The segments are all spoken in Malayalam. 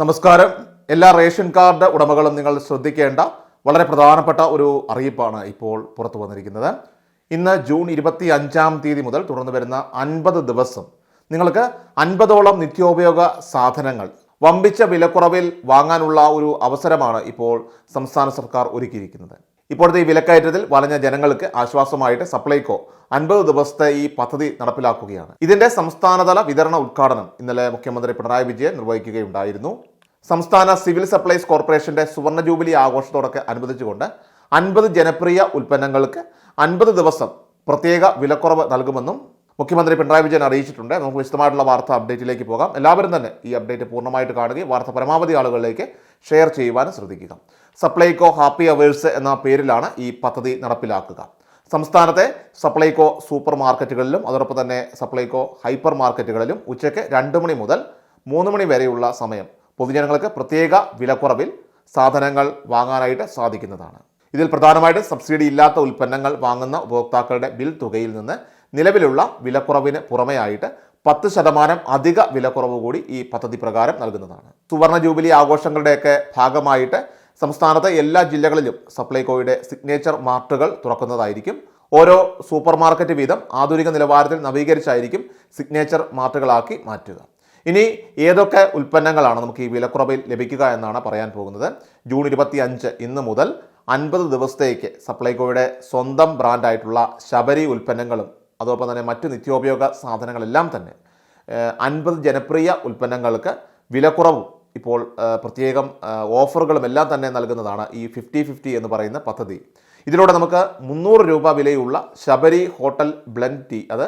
നമസ്കാരം. എല്ലാ റേഷൻ കാർഡ് ഉടമകളും നിങ്ങൾ ശ്രദ്ധിക്കേണ്ട വളരെ പ്രധാനപ്പെട്ട ഒരു അറിയിപ്പാണ് ഇപ്പോൾ പുറത്തു വന്നിരിക്കുന്നത്. ഇന്ന് ജൂൺ ഇരുപത്തി അഞ്ചാം തീയതി മുതൽ തുടർന്ന് വരുന്ന അൻപത് ദിവസം നിങ്ങൾക്ക് അൻപതോളം നിത്യോപയോഗ സാധനങ്ങൾ വമ്പിച്ച വിലക്കുറവിൽ വാങ്ങാനുള്ള ഒരു അവസരമാണ് ഇപ്പോൾ സംസ്ഥാന സർക്കാർ ഒരുക്കിയിരിക്കുന്നത്. ഇപ്പോഴത്തെ ഈ വിലക്കയറ്റത്തിൽ വലഞ്ഞ ജനങ്ങൾക്ക് ആശ്വാസമായിട്ട് സപ്ലൈകോ അൻപത് ദിവസത്തെ ഈ പദ്ധതി നടപ്പിലാക്കുകയാണ്. ഇതിന്റെ സംസ്ഥാനതല വിതരണ ഉദ്ഘാടനം ഇന്നലെ മുഖ്യമന്ത്രി പിണറായി വിജയൻ നിർവഹിക്കുകയുണ്ടായിരുന്നു. സംസ്ഥാന സിവിൽ സപ്ലൈസ് കോർപ്പറേഷന്റെ സുവർണ ജൂബിലി ആഘോഷത്തോടൊക്കെ അനുബന്ധിച്ചുകൊണ്ട് അൻപത് ജനപ്രിയ ഉൽപ്പന്നങ്ങൾക്ക് അൻപത് ദിവസം പ്രത്യേക വിലക്കുറവ് നൽകുമെന്നും മുഖ്യമന്ത്രി പിണറായി വിജയൻ അറിയിച്ചിട്ടുണ്ട്. നമുക്ക് വിശദമായിട്ടുള്ള വാർത്ത അപ്ഡേറ്റിലേക്ക് പോകാം. എല്ലാവരും തന്നെ ഈ അപ്ഡേറ്റ് പൂർണമായിട്ട് കാണുകയും വാർത്ത പരമാവധി ആളുകളിലേക്ക് ഷെയർ ചെയ്യുവാനും ശ്രദ്ധിക്കുക. സപ്ലൈകോ ഹാപ്പി അവേഴ്സ് എന്ന പേരിലാണ് ഈ പദ്ധതി നടപ്പിലാക്കുക. സംസ്ഥാനത്തെ സപ്ലൈകോ സൂപ്പർ മാർക്കറ്റുകളിലും അതോടൊപ്പം തന്നെ സപ്ലൈകോ ഹൈപ്പർ മാർക്കറ്റുകളിലും ഉച്ചയ്ക്ക് രണ്ട് മണി മുതൽ മൂന്ന് മണി വരെയുള്ള സമയം പൊതുജനങ്ങൾക്ക് പ്രത്യേക വിലക്കുറവിൽ സാധനങ്ങൾ വാങ്ങാനായിട്ട് സാധിക്കുന്നതാണ്. ഇതിൽ പ്രധാനമായിട്ടും സബ്സിഡി ഇല്ലാത്ത ഉൽപ്പന്നങ്ങൾ വാങ്ങുന്ന ഉപഭോക്താക്കളുടെ ബിൽ തുകയിൽ നിന്ന് നിലവിലുള്ള വിലക്കുറവിന് പുറമെയായിട്ട് പത്ത് ശതമാനം അധിക വിലക്കുറവ് കൂടി ഈ പദ്ധതി പ്രകാരം നൽകുന്നതാണ്. സുവർണ ജൂബിലി ആഘോഷങ്ങളുടെയൊക്കെ ഭാഗമായിട്ട് സംസ്ഥാനത്തെ എല്ലാ ജില്ലകളിലും സപ്ലൈകോയുടെ സിഗ്നേച്ചർ മാർട്ടുകൾ തുറക്കുന്നതായിരിക്കും. ഓരോ സൂപ്പർ മാർക്കറ്റ് വീതം ആധുനിക നിലവാരത്തിൽ നവീകരിച്ചായിരിക്കും സിഗ്നേച്ചർ മാർട്ടുകളാക്കി മാറ്റുക. ഇനി ഏതൊക്കെ ഉൽപ്പന്നങ്ങളാണ് നമുക്ക് ഈ വിലക്കുറവിൽ ലഭിക്കുക എന്നാണ് പറയാൻ പോകുന്നത്? ജൂൺ ഇരുപത്തി അഞ്ച് ഇന്ന് മുതൽ അൻപത് ദിവസത്തേക്ക് സപ്ലൈകോയുടെ സ്വന്തം ബ്രാൻഡായിട്ടുള്ള ശബരി ഉൽപ്പന്നങ്ങളും അതോടൊപ്പം തന്നെ മറ്റ് നിത്യോപയോഗ സാധനങ്ങളെല്ലാം തന്നെ അൻപത് ജനപ്രിയ ഉൽപ്പന്നങ്ങൾക്ക് വിലക്കുറവും ഇപ്പോൾ പ്രത്യേകം ഓഫറുകളും എല്ലാം തന്നെ നൽകുന്നതാണ് ഈ ഫിഫ്റ്റി ഫിഫ്റ്റി എന്ന് പറയുന്ന പദ്ധതി. ഇതിലൂടെ നമുക്ക് മുന്നൂറ് രൂപ വിലയുള്ള ശബരി ഹോട്ടൽ ബ്ലെൻഡ് ടീ അത്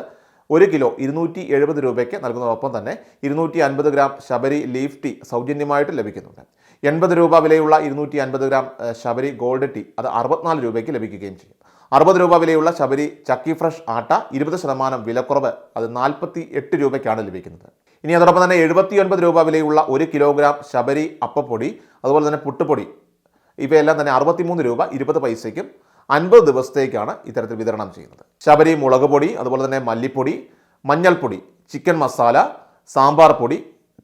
ഒരു കിലോ ഇരുന്നൂറ്റി എഴുപത് രൂപയ്ക്ക് നൽകുന്നതോടൊപ്പം തന്നെ ഇരുന്നൂറ്റി അൻപത് ഗ്രാം ശബരി ലീഫ് ടീ സൗജന്യമായിട്ട് ലഭിക്കുന്നുണ്ട്. എൺപത് രൂപ വിലയുള്ള ഇരുന്നൂറ്റി അൻപത് ഗ്രാം ശബരി ഗോൾഡ് ടീ അത് അറുപത്തിനാല് രൂപയ്ക്ക് ലഭിക്കുകയും ചെയ്യും. അറുപത് രൂപ വിലയുള്ള ശബരി ചക്കി ഫ്രഷ് ആട്ട ഇരുപത് ശതമാനം വിലക്കുറവ് അത് നാൽപ്പത്തി എട്ട് രൂപയ്ക്കാണ് ലഭിക്കുന്നത്. ഇനി അതോടൊപ്പം തന്നെ എഴുപത്തി ഒൻപത് രൂപ വിലയുള്ള ഒരു കിലോഗ്രാം ശബരി അപ്പപ്പൊടി അതുപോലെ തന്നെ പുട്ടുപൊടി ഇവയെല്ലാം തന്നെ അറുപത്തിമൂന്ന് രൂപ ഇരുപത് പൈസയ്ക്കും അൻപത് ദിവസത്തേക്കാണ് ഇത്തരത്തിൽ വിതരണം ചെയ്യുന്നത്. ശബരി മുളക് പൊടി അതുപോലെ തന്നെ മല്ലിപ്പൊടി മഞ്ഞൾപ്പൊടി ചിക്കൻ മസാല സാമ്പാർ പൊടി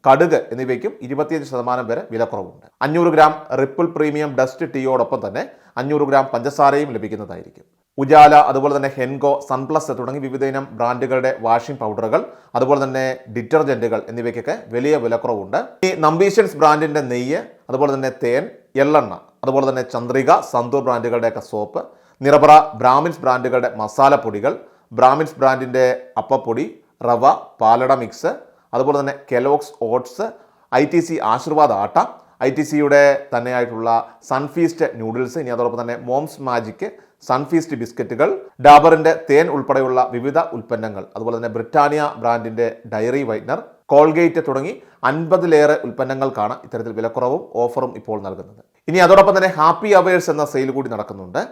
കടുക് എന്നിവയ്ക്കും ഇരുപത്തിയഞ്ച് ശതമാനം വരെ വിലക്കുറവുണ്ട്. അഞ്ഞൂറ് ഗ്രാം റിപ്പിൾ പ്രീമിയം ഡസ്റ്റ് ടീയോടൊപ്പം തന്നെ അഞ്ഞൂറ് ഗ്രാം പഞ്ചസാരയും ലഭിക്കുന്നതായിരിക്കും. ഉജാല അതുപോലെ തന്നെ ഹെൻഗോ സൺപ്ലസ് തുടങ്ങി വിവിധ ഇനം ബ്രാൻഡുകളുടെ വാഷിംഗ് പൗഡറുകൾ അതുപോലെ തന്നെ ഡിറ്റർജന്റുകൾ എന്നിവയ്ക്കൊക്കെ വലിയ വിലക്കുറവുണ്ട്. ഈ നമ്പീഷ്യൻസ് ബ്രാൻഡിന്റെ നെയ്യ് അതുപോലെ തന്നെ തേൻ എള്ളെണ്ണ അതുപോലെ തന്നെ ചന്ദ്രിക സന്തൂർ ബ്രാൻഡുകളുടെയൊക്കെ സോപ്പ് നിറബറ ബ്രാഹ്മിൻസ് ബ്രാൻഡുകളുടെ മസാലപ്പൊടികൾ ബ്രാഹ്മിൻസ് ബ്രാൻഡിന്റെ അപ്പപ്പൊടി റവ പാലട മിക്സ് അതുപോലെ തന്നെ Kellogg's oats I T C Aashirvaad atta I T സിയുടെ തന്നെയായിട്ടുള്ള സൺഫീസ്റ്റ് നൂഡിൽസ് ഇനി അതോടൊപ്പം തന്നെ മോംസ് മാജിക് സൺഫീസ്റ്റ് ബിസ്ക്കറ്റുകൾ ഡാബറിന്റെ തേൻ ഉൾപ്പെടെയുള്ള വിവിധ ഉൽപ്പന്നങ്ങൾ അതുപോലെ തന്നെ ബ്രിട്ടാനിയ ബ്രാൻഡിന്റെ ഡയറി വൈറ്റ്നർ കോൾഗേറ്റ് തുടങ്ങി അൻപതിലേറെ ഉൽപ്പന്നങ്ങൾക്കാണ് ഇത്തരത്തിൽ വിലക്കുറവും ഓഫറും ഇപ്പോൾ നൽകുന്നത്. ഇനി അതോടൊപ്പം തന്നെ ഹാപ്പി അവേഴ്സ് എന്ന സെയിൽ കൂടി നടക്കുന്നുണ്ട്.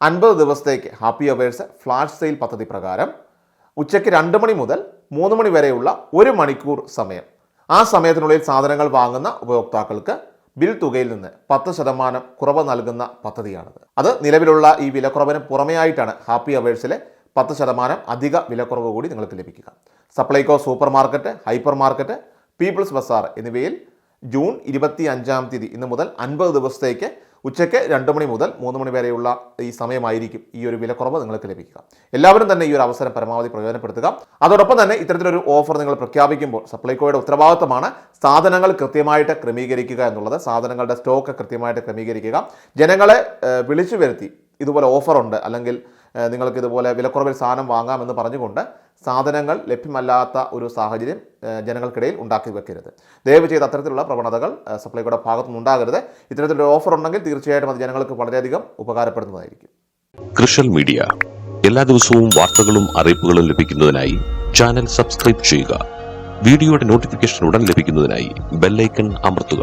അൻപത് ദിവസത്തേക്ക് ഹാപ്പി അവേഴ്സ് ഫ്ലാഷ് സെയിൽ പദ്ധതി പ്രകാരം ഉച്ചയ്ക്ക് രണ്ട് മണി മുതൽ മൂന്ന് മണി വരെയുള്ള ഒരു മണിക്കൂർ സമയം. ആ സമയത്തിനുള്ളിൽ സാധനങ്ങൾ വാങ്ങുന്ന ഉപഭോക്താക്കൾക്ക് ബിൽ തുകയിൽ നിന്ന് പത്ത് ശതമാനം കുറവ് നൽകുന്ന പദ്ധതിയാണിത്. അത് നിലവിലുള്ള ഈ വിലക്കുറവിന് പുറമെയായിട്ടാണ് ഹാപ്പി അവേഴ്സിലെ പത്ത് ശതമാനം അധിക വിലക്കുറവ് കൂടി നിങ്ങൾക്ക് ലഭിക്കുക. Supplyco super market hyper market people's bazaar എന്നിവയിൽ ജൂൺ ഇരുപത്തി അഞ്ചാം തീയതി ഇന്ന് മുതൽ അൻപത് ദിവസത്തേക്ക് ഉച്ചയ്ക്ക് രണ്ട് മണി മുതൽ മൂന്ന് മണി വരെയുള്ള ഈ സമയമായിരിക്കും ഈ ഒരു വിലക്കുറവ് നിങ്ങൾക്ക് ലഭിക്കുക. എല്ലാവരും തന്നെ ഈ ഒരു അവസരം പരമാവധി പ്രയോജനപ്പെടുത്തുക. അതോടൊപ്പം തന്നെ ഇത്തരത്തിലൊരു ഓഫർ നിങ്ങൾ പ്രഖ്യാപിക്കുമ്പോൾ സപ്ലൈകോയുടെ ഉത്തരവാദിത്തമാണ് സാധനങ്ങൾ കൃത്യമായിട്ട് ക്രമീകരിക്കുക എന്നുള്ളത്. സാധനങ്ങളുടെ സ്റ്റോക്ക് കൃത്യമായിട്ട് ക്രമീകരിക്കുക. ജനങ്ങളെ വിളിച്ചു വരുത്തി ഇതുപോലെ ഓഫറുണ്ട് അല്ലെങ്കിൽ നിങ്ങൾക്ക് ഇതുപോലെ വിലക്കുറവിൽ സാധനം വാങ്ങാമെന്ന് പറഞ്ഞുകൊണ്ട് സാധനങ്ങൾ ലഭ്യമല്ലാത്ത ഒരു സാഹചര്യം ജനങ്ങൾക്കിടയിൽ ഉണ്ടാക്കി വെക്കരുത്. ദയവ് ചെയ്ത് അത്തരത്തിലുള്ള പ്രവണതകൾ സപ്ലൈകോയുടെ ഭാഗത്തുനിന്ന് ഉണ്ടാകരുത്. ഇത്തരത്തിലൊരു ഓഫർ ഉണ്ടെങ്കിൽ തീർച്ചയായിട്ടും അത് ജനങ്ങൾക്ക് വളരെയധികം ഉപകാരപ്പെടുന്നതായിരിക്കും. കൃഷൽ മീഡിയ എല്ലാ ദിവസവും വാർത്തകളും അറിയിപ്പുകളും ലഭിക്കുന്നതിനായി ചാനൽ സബ്സ്ക്രൈബ് ചെയ്യുക. വീഡിയോയുടെ നോട്ടിഫിക്കേഷൻ ഉടൻ ലഭിക്കുന്നതിനായി ബെല്ലൈക്കൺ അമർത്തുക.